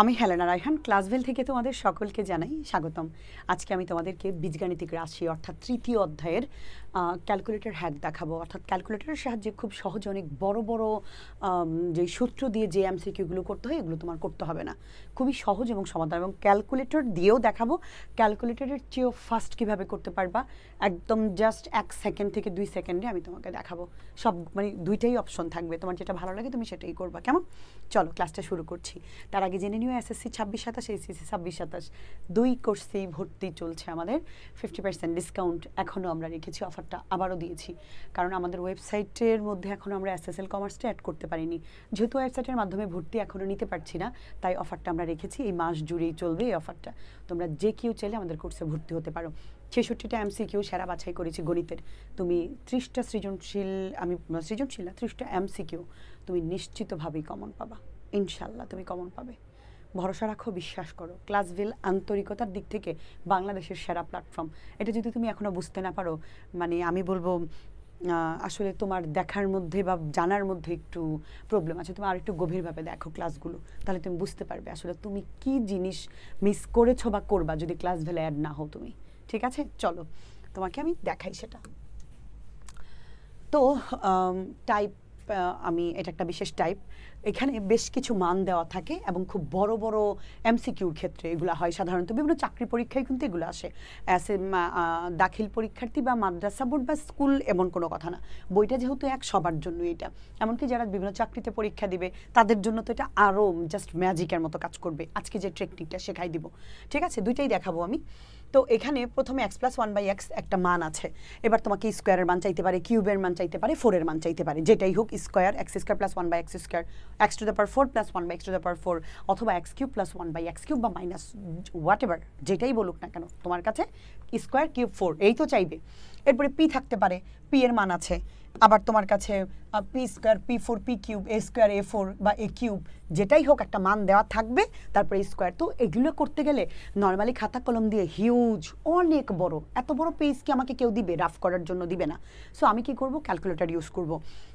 আমি হেলেনা রায়হান, ক্লাসভেল থেকে তোমাদের সকলকে জানাই স্বাগতম। আজকে আমি তোমাদেরকে বীজগাণিতিক রাশি, অর্থাৎ তৃতীয় অধ্যায়ের ক্যালকুলেটর হ্যাক দেখাবো। অর্থাৎ ক্যালকুলেটরের সাহায্যে খুব সহজ অনেক বড় বড় যে সূত্র দিয়ে যে এমসিকিউগুলো করতে হয়, এগুলো তোমার করতে হবে না। খুবই সহজ এবং সমাধান এবং ক্যালকুলেটর দিয়েও দেখাবো। ক্যালকুলেটরের চেয়েও ফাস্ট কীভাবে করতে পারবা, একদম জাস্ট এক সেকেন্ড থেকে দুই সেকেন্ডে আমি তোমাকে দেখাবো। সব মানে দুইটাই অপশন থাকবে। তোমার যেটা ভালো লাগে তুমি সেটাই করবা। কেমন? চলো ক্লাসটা শুরু করছি। তার আগে জেনে নিও এসএসসি ছাব্বিশ সাতাশ এসএসসি ছাব্বিশ সাতাশ, দুই কোর্সেই ভর্তি চলছে আমাদের। ফিফটি পার্সেন্ট ডিসকাউন্ট এখনও আমরা রেখেছি অফারটা আবারও দিয়েছি। কারণ আমাদের ওয়েবসাইটের মধ্যে এখনও আমরা এস এস এসএসএল কমার্সটা অ্যাড করতে পারিনি। যেহেতু ওয়েবসাইটের মাধ্যমে ভর্তি এখনও নিতে পারছি না, তাই অফারটা আমরা রেখেছি। এই মাস জুড়েই চলবে এই অফারটা তোমরা যে কেউ চাইলে আমাদের কোর্সে ভর্তি হতে পারো। ছেষট্টিটা এমসিকিউ সেরা বাছাই করেছি গণিতের। তুমি ত্রিশটা সৃজনশীল, আমি, সৃজনশীল না, ত্রিশটা এমসিকিউ তুমি নিশ্চিতভাবেই কমন পাবা। ইনশাল্লাহ তুমি কমন পাবে। ভরসা রাখো, বিশ্বাস করো। ক্লাসভিল আন্তরিকতার দিক থেকে বাংলাদেশের সেরা প্ল্যাটফর্ম এটা যদি তুমি এখনও বুঝতে না পারো মানে আমি বলব আসলে তোমার দেখার মধ্যে বা জানার মধ্যে একটু প্রবলেম আছে। তুমি আর একটু গভীরভাবে দেখো ক্লাসগুলো তাহলে তুমি বুঝতে পারবে আসলে তুমি কি জিনিস মিস করেছ বা করবা যদি ক্লাস ভেলে অ্যাড না হও তুমি। ঠিক আছে? চলো, তোমাকে আমি দেখাই সেটা। তো টাইপ আমি এটা একটা বিশেষ টাইপ এখানে বেশ কিছু মান দেওয়া থাকে এবং খুব বড় বড় এমসিকিউর ক্ষেত্রে এগুলো হয় সাধারণত। বিভিন্ন চাকরি পরীক্ষায় কিন্তু এগুলো আসে। দাখিল পরীক্ষার্থী বা মাদ্রাসা বোর্ড বা স্কুল এমন কোনো কথা না। বইটা যেহেতু এক সবার জন্য এটা। এমনকি যারা বিভিন্ন চাকরিতে পরীক্ষা দিবে, তাদের জন্য তো এটা আরও জাস্ট ম্যাজিকের মতো কাজ করবে। আজকে যে টেকনিকটা শেখাই দিব। ঠিক আছে? দুইটাই দেখাবো আমি। তো এখানে প্রথমে x plus one by x একটা মান আছে। এবার তোমাকে স্কোয়ারের মান চাইতে পারে কিউবের মান চাইতে পারে ফোরের মান চাইতে পারে, যেটাই হোক square x square plus one by x square x to the power four plus one by x to the power four অথবা x cube plus one by x cube বা মাইনাস হোয়াট এভার যেটাই বলুক না কেন, তোমার কাছে square cube four এই তো চাইবে। এরপরে পি থাকতে পারে পি এর মান আছে আবার তোমার কাছে p square p four p cube a square a four বা এ কিউব যেটাই হোক একটা মান দেওয়া থাকবে, তারপরে স্কোয়ার তো এগুলো করতে গেলে নর্মালি খাতা কলম দিয়ে হিউজ অনেক বড়, এত বড় পেজ কি আমাকে কেউ দিবে? রাফ করার জন্য দিবে না। সো আমি কি করব? ক্যালকুলেটর ইউজ করব।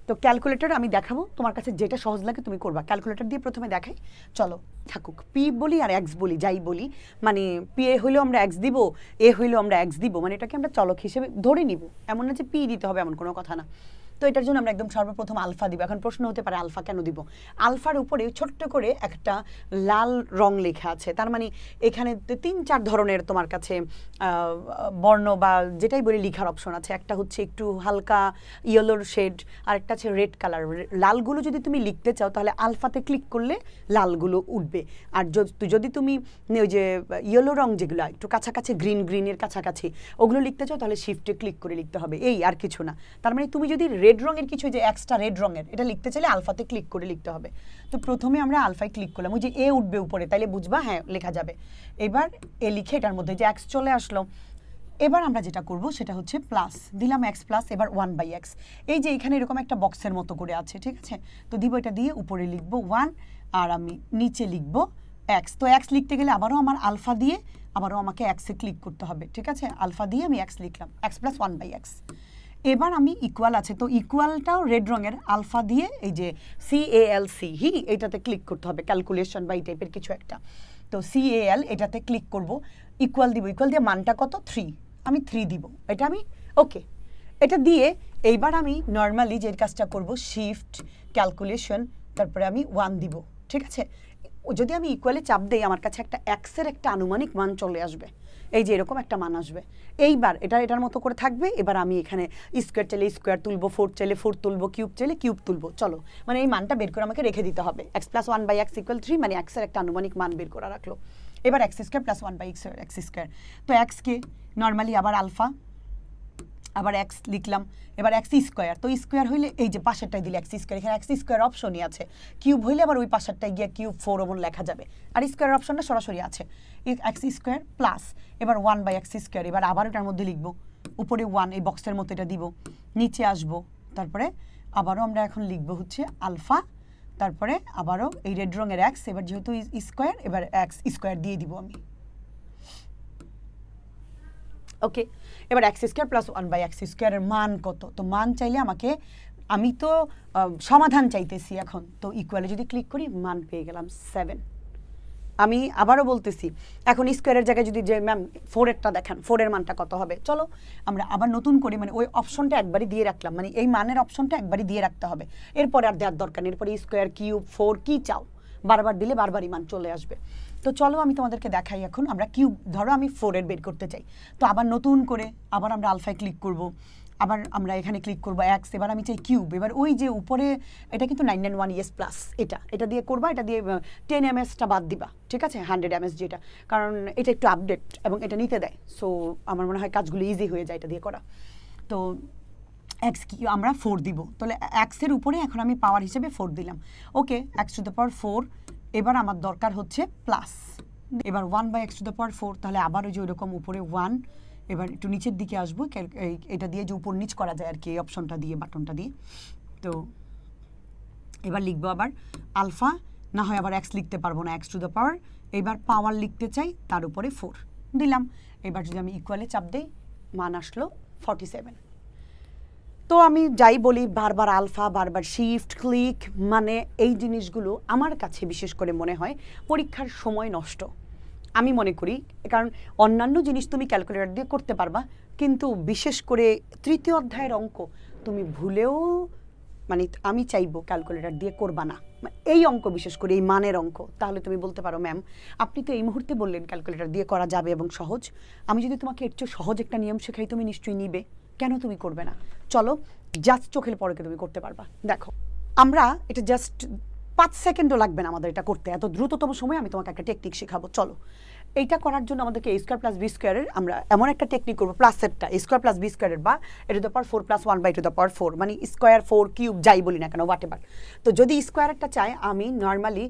তো ক্যালকুলেটর আমি দেখাবো, তোমার কাছে যেটা সহজ লাগে তুমি করবা। ক্যালকুলেটর দিয়ে প্রথমে দেখাই। চলো, থাকুক। পি বলি আর এক্স বলি, যাই বলি। মানে পি এ হইলেও আমরা এক্স দিব এ হইলেও আমরা এক্স দিব। মানে এটাকে আমরা চলক হিসেবে ধরে নিব। এমন না যে পি দিতে হবে, এমন কোনো কথা না। তো এটার জন্য আমরা একদম সর্বপ্রথম আলফা দিব। এখন প্রশ্ন হতে পারে, আলফা কেন দিব? আলফার উপরে ছোট্ট করে একটা লাল রং লেখা আছে। তার মানে এখানে তিন চার ধরনের তোমার কাছে বর্ণ বা যেটাই বলি লিখার অপশন আছে। একটা হচ্ছে একটু হালকা ইয়েলোর শেড আর একটা আছে রেড কালার লালগুলো যদি তুমি লিখতে চাও, তাহলে আলফাতে ক্লিক করলে লালগুলো উঠবে। আর যদি- তুমি ওই যে ইয়েলো রং যেগুলো, একটু কাছাকাছি গ্রিন গ্রিনের কাছাকাছি, ওগুলো লিখতে চাও, তাহলে শিফটে ক্লিক করে লিখতে হবে। এই আর কিছু না। তার মানে তুমি যদি রেড রঙের কিছু যে এক্সট্রা রেড রঙের, এটা লিখতে চাইলে আলফাতে ক্লিক করে লিখতে হবে। তো প্রথমে আমরা আলফায় ক্লিক করলাম, ওই যে এ উঠবে উপরে, তাইলে বুঝবা হ্যাঁ লেখা যাবে। এবার এ লিখে এটার মধ্যে যে এক্স চলে আসলো, এবার আমরা যেটা করব সেটা হচ্ছে প্লাস দিলাম এক্স প্লাস এবার ওয়ান বাই এক্স এই যে এখানে এরকম একটা বক্সের মতো করে আছে, ঠিক আছে? তো দিব এটা দিয়ে উপরে লিখব ওয়ান আর আমি নিচে লিখব এক্স তো এক্স লিখতে গেলে আবারও আমার আলফা দিয়ে, আবারও আমাকে এক্সে ক্লিক করতে হবে, ঠিক আছে? আলফা দিয়ে আমি এক্স লিখলাম x plus one by x এবার আমি ইকুয়াল আছে, তো ইকুয়ালটাও রেড রঙের আলফা দিয়ে এই যে সি এ এল সি হি, এটাতে ক্লিক করতে হবে ক্যালকুলেশন বা এই টাইপের কিছু একটা। তো সি এ এল এটাতে ক্লিক করব ইকুয়াল দিব ইকুয়াল দিয়ে মানটা কত? থ্রি আমি থ্রি দিব, এটা আমি ওকে এটা দিয়ে এইবার আমি নর্মালি যে কাজটা করব শিফট ক্যালকুলেশন তারপরে আমি ওয়ান দিব, ঠিক আছে? যদি আমি ইকুয়ালে চাপ দেই, আমার কাছে একটা এক্সের একটা আনুমানিক মান চলে আসবে। এই যে এরকম একটা মান আসবে। এইবার এটা এটার মতো করে থাকবে, এবার আমি এখানে স্কোয়ার চাইলে স্কোয়ার তুলবো ফোর চাইলে ফোর তুলবো কিউব চাইলে কিউব তুলবো। চলো মানে এই মানটা বের করে আমাকে রেখে দিতে হবে। X plus one by x equal three মানে এক্সের একটা আনুমানিক মান বের করা রাখল। এবার x square plus one by x x square তো এক্সকে নর্মালি আবার আলফা আবার এক্স লিখলাম, এবার এক্স স্কোয়ার তো স্কোয়ার হইলে এই যে পাশেরটাই দিলে এক্স স্কোয়ার এখানে এক্স স্কোয়ার অপশনই আছে। কিউব হইলে আবার ওই পাশেরটায় গিয়ে কিউব ফোর ওমন লেখা যাবে। আর স্কোয়ার অপশনটা সরাসরি আছে। এক্স স্কোয়ার প্লাস এবার ওয়ান বাই এক্স স্কোয়ার এবার আবার এটার মধ্যে লিখব। উপরে ওয়ান এই বক্সের মতো এটা দিব। নিচে আসব। তারপরে আবারও আমরা এখন লিখব হচ্ছে আলফা তারপরে আবারও এই রেড রঙের এক্স এবার যেহেতু স্কোয়ার এবার এক্স স্কোয়ার দিয়ে দিব আমি। ওকে এবার x square plus one by x স্কোয়ারের মান কত? তো মান চাইলে আমাকে, আমি তো সমাধান চাইতেছি এখন। তো ইকুয়ালে যদি ক্লিক করি, মান পেয়ে গেলাম সেভেন আমি আবারও বলতেছি, এখন স্কোয়ারের জায়গায় যদি যে ম্যাম ফোরেরটা দেখান ফোরের মানটা কত হবে? চলো, আমরা আবার নতুন করে মানে ওই অপশনটা একবারই দিয়ে রাখলাম। মানে এই মানের অপশনটা একবারই দিয়ে রাখতে হবে। এরপরে আর দেওয়ার দরকার নেই। এরপরে স্কোয়ার কিউব ফোর কি চাও? বারবার দিলে বারবারই মান চলে আসবে। তো চলো আমি তোমাদেরকে দেখাই এখন। আমরা কিউব ধরো আমি ফোরের বের করতে চাই। তো আবার নতুন করে আবার আমরা আলফায় ক্লিক করব। আবার আমরা এখানে ক্লিক করব এক্স এবার আমি চাই কিউব। এবার ওই যে উপরে, এটা কিন্তু nine nine one yes plus এটা। এটা দিয়ে করবা, এটা দিয়ে টেন এম এসটা বাদ দিবা। ঠিক আছে? হান্ড্রেড এম এস যেটা। কারণ এটা একটু আপডেট এবং এটা নিতে দেয়। সো আমার মনে হয় কাজগুলো ইজি হয়ে যায় এটা দিয়ে করা। তো এক্স কি, আমরা ফোর দিব। তাহলে এক্সের উপরে এখন আমি পাওয়ার হিসেবে ফোর দিলাম। Okay x to the power four এবার আমার দরকার হচ্ছে প্লাস এবার one by x to the power four তাহলে আবার ওই যে ওইরকম উপরে ওয়ান এবার একটু নিচের দিকে আসব এটা দিয়ে যে উপর নিচ করা যায় আর কি, এই অপশনটা দিয়ে বাটনটা দিয়ে। তো এবার লিখব আবার আলফা না হয় আবার এক্স লিখতে পারব না এক্স টু দ্য পাওয়ার এবার পাওয়ার লিখতে চাই তার উপরে ফোর দিলাম। এবার যদি আমি ইকুয়ালে চাপ দিই মান আসলো ফর্টি সেভেন তো আমি যাই বলি বারবার আলফা, বারবার শিফট, ক্লিক মানে এই জিনিসগুলো আমার কাছে বিশেষ করে মনে হয় পরীক্ষার সময় নষ্ট। আমি মনে করি, কারণ অন্যান্য জিনিস তুমি ক্যালকুলেটর দিয়ে করতে পারবা, কিন্তু বিশেষ করে তৃতীয় অধ্যায়ের অঙ্ক তুমি ভুলেও মানে আমি চাইব ক্যালকুলেটর দিয়ে করবা না। এই অঙ্ক বিশেষ করে, এই মানের অঙ্ক, তাহলে তুমি বলতে পারো, ম্যাম, আপনি তো এই মুহূর্তে বললেন ক্যালকুলেটর দিয়ে করা যাবে এবং সহজ। আমি যদি তোমাকে একটু সহজ একটা নিয়ম শেখাই, তুমি নিশ্চয়ই নিবে। কেন তুমি করবে না? চলো জাস্ট চোখের পরকে তুমি করতে পারবা। দেখো, আমরা এটা জাস্ট পাঁচ সেকেন্ডও লাগবে না আমাদের এটা করতে। এত দ্রুততম সময় আমি তোমাকে একটা টেকনিক শেখাবো। চলো, এইটা করার জন্য আমাদেরকে এ স্কোয়ার প্লাস বি স্কোয়ারের আমরা এমন একটা টেকনিক করব প্লাস সেটটা এ স্কোয়ার প্লাস বি স্কোয়ারের বা a to the power four plus one by to the power four মানে স্কোয়ার ফোর কিউব যাই বলি না কেন হোয়াট এভার তো যদি স্কোয়ারটা চাই, আমি normally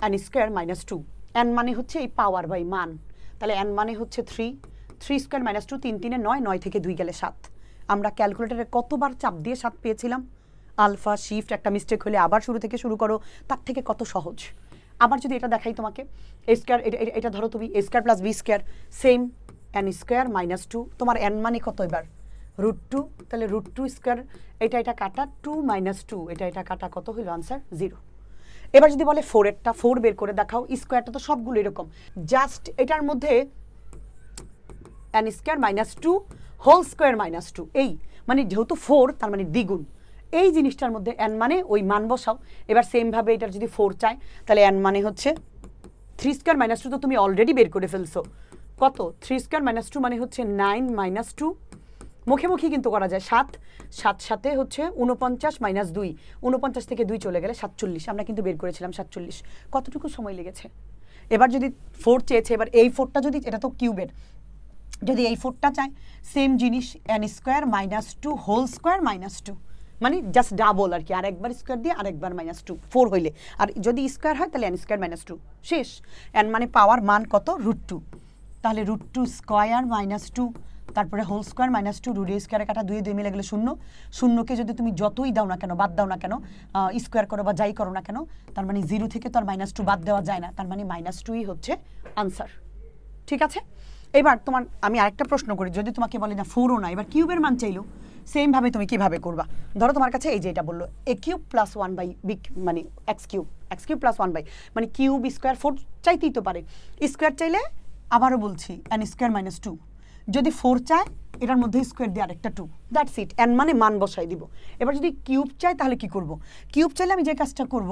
n square minus two n মানে হচ্ছে এই পাওয়ার বাই মান। তাহলে অ্যান মানে হচ্ছে three three square minus two তিন, তিনে নয় নয় থেকে দুই গেলে সাত। আমরা ক্যালকুলেটারে কতবার চাপ দিয়ে সাত পেয়েছিলাম? আলফা, শিফট, একটা মিস্টেক হলে আবার শুরু থেকে শুরু করো। তার থেকে কত সহজ? আবার যদি এটা দেখাই তোমাকে স্কোয়ার এটা ধরো তুমি square plus b square same n square minus two তোমার এন মানে কত এবার? রুট টু তাহলে রুট টু স্কোয়ার এটা এটা কাটা টু মাইনাস টু এটা এটা কাটা কত হলো? আনসার জিরো এবার যদি বলে ফোরেরটা ফোর বের করে দেখাও স্কোয়ারটা তো সবগুলো এরকম। জাস্ট এটার মধ্যে n square minus two whole square minus two, এই মানে যেহেতু ফোর তার মানে দ্বিগুণ। এই জিনিসটার মধ্যে অ্যান মানে ওই মান বসাও। এবার সেমভাবে এটার যদি ফোর চায় তাহলে অ্যান মানে হচ্ছে থ্রি স্কোয়ার মাইনাস টু তো তুমি অলরেডি বের করে ফেলছো। কত? থ্রি স্কোয়ার মাইনাস টু মানে হচ্ছে নাইন মাইনাস টু মুখে মুখে কিন্তু করা যায়, সাত। সাত সাথে হচ্ছে উনপঞ্চাশ মাইনাস দুই। উনপঞ্চাশ থেকে দুই চলে গেলে সাতচল্লিশ। আমরা কিন্তু বের করেছিলাম সাতচল্লিশ। কতটুকু সময় লেগেছে? এবার যদি ফোর চেয়েছে, এবার এই ফোরটা যদি, এটা তো কিউবের যদি এই ফোরটা চাই সেম জিনিস n square minus two whole square minus two মানে জাস্ট ডাবল আর কি আর একবার স্কোয়ার দিয়ে আরেকবার মাইনাস টু ফোর হইলে। আর যদি স্কোয়ার হয়, তাহলে এন স্কোয়ার মাইনাস টু শেষ। এন মানে পাওয়ার মান কত? রুট টু তাহলে root two square minus two তারপরে whole square minus two root স্কোয়ারে কাটা দুই দুই মিলে গেলে শূন্য। শূন্যকে যদি তুমি যতই দাও না কেন, বাদ দাও না কেন স্কোয়ার করো বা যাই করো না কেন, তার মানে জিরো থেকে তো আর মাইনাস টু বাদ দেওয়া যায় না, তার মানে মাইনাস টুই হচ্ছে আনসার ঠিক আছে? এবার তোমার, আমি আরেকটা প্রশ্ন করি, যদি তোমাকে বলে না ফোরও না, এবার কিউবের মান চাইলো সেমভাবে তুমি কীভাবে করবা? ধরো তোমার কাছে এই যে এটা বলল a cube plus one by big মানে x cube x cube plus one by মানে কিউব স্কোয়ার ফোর চাইতেই তো পারে। স্কোয়ার চাইলে আবারও বলছি অ্যান স্কোয়ার মাইনাস টু যদি ফোর চায়, এটার মধ্যে স্কোয়ার দিয়ে আরেকটা টু দ্যাটস ইট এন মানে মান বসাই দিব। এবার যদি কিউব চাই তাহলে কি করব? কিউব চাইলে আমি যে কাজটা করব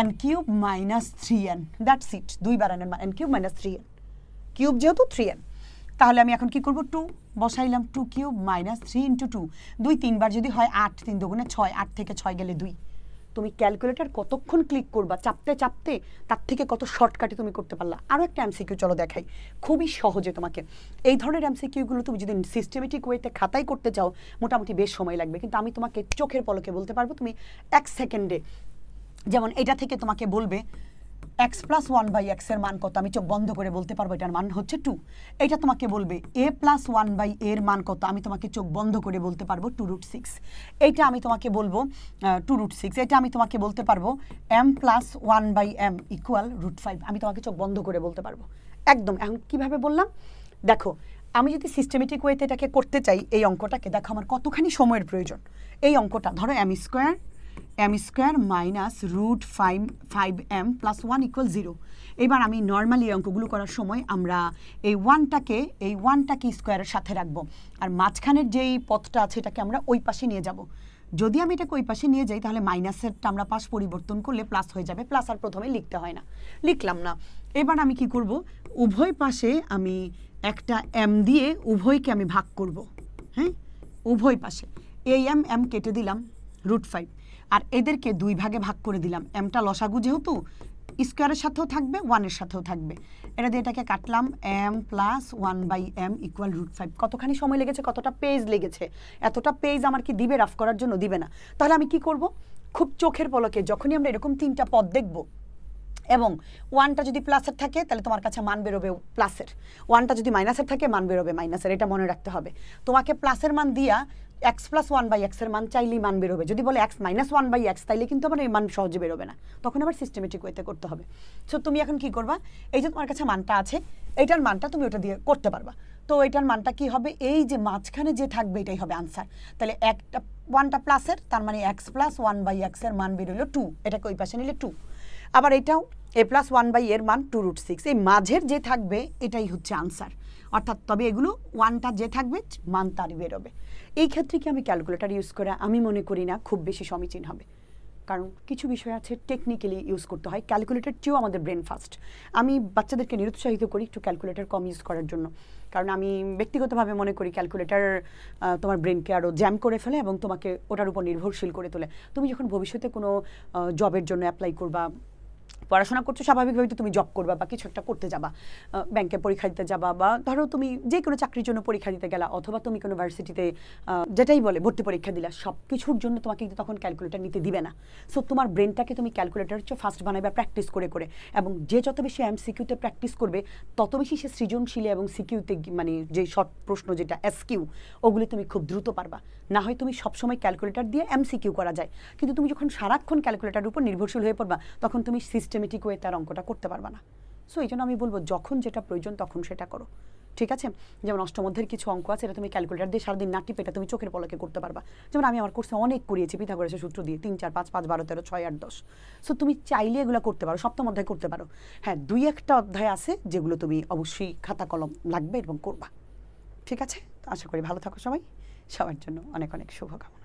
n cube minus three n that's it দুইবার n n cube minus three n cube যেহেতু থ্রি এন তাহলে আমি এখন কি করব? Two বসাইলাম two cube minus three into two দুই তিনবার যদি হয় আট, তিন দুগুণে ছয়, আট থেকে ছয় গেলে দুই। তুমি ক্যালকুলেটর কতক্ষণ ক্লিক করবা? চাপতে চাপতে, তার থেকে কত শর্টকাটে তুমি করতে পারলা? আরও একটা এমসিকিউ চলো দেখাই। খুবই সহজে তোমাকে। এই ধরনের এমসিকিউগুলো তুমি যদি সিস্টেমেটিক ওয়েতে খাতাই করতে চাও, মোটামুটি বেশ সময় লাগবে। কিন্তু আমি তোমাকে চোখের পলকে বলতে পারব, তুমি এক সেকেন্ডে যেমন এটা থেকে তোমাকে বলবে এক্স প্লাস ওয়ান বাই এক্সের মান কত? আমি চোখ বন্ধ করে বলতে পারব এটার মান হচ্ছে টু এটা তোমাকে বলবে এ প্লাস ওয়ান বাই এর মান কত? আমি তোমাকে চোখ বন্ধ করে বলতে পারব টু রুট সিক্স এইটা আমি তোমাকে বলব টু রুট সিক্স এটা আমি তোমাকে বলতে পারব m plus one by m equal root five আমি তোমাকে চোখ বন্ধ করে বলতে পারব। একদম। এখন কীভাবে বললাম? দেখো, আমি যদি সিস্টেমেটিক ওয়েতে এটাকে করতে চাই, এই অঙ্কটাকে, দেখো আমার কতখানি সময়ের প্রয়োজন। এই অঙ্কটা, ধরো m square m square minus root five five m plus one equal zero এবার আমি নর্মালি অঙ্কগুলো করার সময় আমরা এই ওয়ানটাকে এই ওয়ানটাকে স্কোয়ারের সাথে রাখব। আর মাঝখানের যেই পথটা আছে এটাকে আমরা ওই পাশে নিয়ে যাব। যদি আমি এটাকে ওই পাশে নিয়ে যাই, তাহলে মাইনাসেরটা আমরা পাশ পরিবর্তন করলে প্লাস হয়ে যাবে। প্লাস আর প্রথমে লিখতে হয় না। লিখলাম না। এবার আমি কি করব? উভয় পাশে আমি একটা এম দিয়ে উভয়কে আমি ভাগ করব। হ্যাঁ? উভয় পাশে। এই এম এম কেটে দিলাম রুট ফাইভ আর এদেরকে দুই ভাগে ভাগ করে দিলাম। এমটা লসাগু যেহেতু স্কোয়ারের সাথেও থাকবে ওয়ানের সাথেও থাকবে। এটা দিয়ে এটাকে কাটলাম m plus one by m equal root five কতখানি সময় লেগেছে, কতটা পেজ লেগেছে, এতটা পেজ আমার কি দিবে রাফ করার জন্য? দিবে না। তাহলে আমি কি করব? খুব চোখের পলকে যখনই আমরা এরকম তিনটা পদ দেখব, এবং ওয়ানটা যদি প্লাসের থাকে, তাহলে তোমার কাছে মান বেরোবে প্লাসের ওয়ানটা যদি মাইনাসের থাকে, মান বেরোবে মাইনাসের এটা মনে রাখতে হবে। তোমাকে প্লাসের মান দিয়া এক্স প্লাস ওয়ান বাই এক্সের মান চাইলেই মান বেরোবে যদি বলে x minus one by x তাইলে কিন্তু আমার এই মান সহজে বেরোবে না। তখন আবার সিস্টেমেটিক ওয়েতে করতে হবে। সো তুমি এখন কি করবা? এই যে তোমার কাছে মানটা আছে, এইটার মানটা তুমি ওটা দিয়ে করতে পারবা। তো এটার মানটা কি হবে? এই যে মাঝখানে যে থাকবে, এটাই হবে আনসার তাহলে একটা ওয়ানটা প্লাসের তার মানে এক্স প্লাস ওয়ান বাই এক্সের মান বেরোলো টু এটাকে ওই পাশে নিলে টু আবার এটাও এ প্লাস ওয়ান বাই এর মান টু রুট সিক্স এই মাঝের যে থাকবে, এটাই হচ্ছে আনসার অর্থাৎ তবে এগুলো ওয়ানটা যে থাকবে, মান তারই বেরোবে। এই ক্ষেত্রে কি আমি ক্যালকুলেটর ইউজ করে, আমি মনে করি না, খুব বেশি সমীচীন হবে। কারণ কিছু বিষয় আছে টেকনিক্যালি ইউজ করতে হয় ক্যালকুলেটর চেয়েও আমাদের ব্রেন ফাস্ট আমি বাচ্চাদেরকে নিরুৎসাহিত করি একটু ক্যালকুলেটর কম ইউজ করার জন্য। কারণ আমি ব্যক্তিগতভাবে মনে করি ক্যালকুলেটর তোমার ব্রেনকে আরও জ্যাম করে ফেলে এবং তোমাকে ওটার উপর নির্ভরশীল করে তোলে। তুমি যখন ভবিষ্যতে কোনো জবের জন্য অ্যাপ্লাই করবা পড়াশোনা করছ, স্বাভাবিকভাবেই তো তুমি জব করবা বা কিছু একটা করতে যাবা। ব্যাংকে পরীক্ষা দিতে যাবা বা ধরো তুমি যে কোনো চাকরির জন্য পরীক্ষা দিতে গেলা অথবা তুমি কোনো ভার্সিটিতে যেটাই বলে ভর্তি পরীক্ষা দিলা সব কিছুর জন্য তোমাকে কিন্তু তখন ক্যালকুলেটর নিতে দিবে না। সো তোমার ব্রেনটাকে তুমি ক্যালকুলেটর হচ্ছে ফার্স্ট বানাবে প্র্যাকটিস করে করে এবং যে যত বেশি এম সিকিউতে প্র্যাকটিস করবে, তত বেশি সে সৃজনশীল এবং সিকিউতে মানে যে শর্ট প্রশ্ন যেটা এসকিউ ওগুলি তুমি খুব দ্রুত পারবা। না হয় তুমি সবসময় ক্যালকুলেটর দিয়ে এমসিকিউ করা যায়। কিন্তু তুমি যখন সারাক্ষণ ক্যালকুলেটার উপর নির্ভরশীল হয়ে পড়বা, তখন তুমি সিস্টেমেটিক ওয়ে তার অঙ্কটা করতে পারবা না। সো এই জন্য আমি বলব, যখন যেটা প্রয়োজন তখন সেটা করো। ঠিক আছে? যেমন অষ্টমধ্যের কিছু অঙ্ক আছে, এটা তুমি ক্যালকুলেটার দিয়ে সারাদিন না টিপে এটা তুমি চোখের পলকে করতে পারবা। যেমন আমি আমার কোর্সে অনেক করিয়েছি, পিথাগোরাসের সূত্র দিয়ে। তিন, চার, পাঁচ পাঁচ, বারো, তেরো, ছয়, আট, দশ। সো তুমি চাইলে এগুলো করতে পারো, সপ্তম অধ্যায় করতে পারো। হ্যাঁ দুই একটা অধ্যায় আছে যেগুলো তুমি অবশ্যই খাতা, কলম লাগবে এবং করবা। ঠিক আছে? আশা করি ভালো থাকো সবাই। সবার জন্য অনেক অনেক শুভকামনা।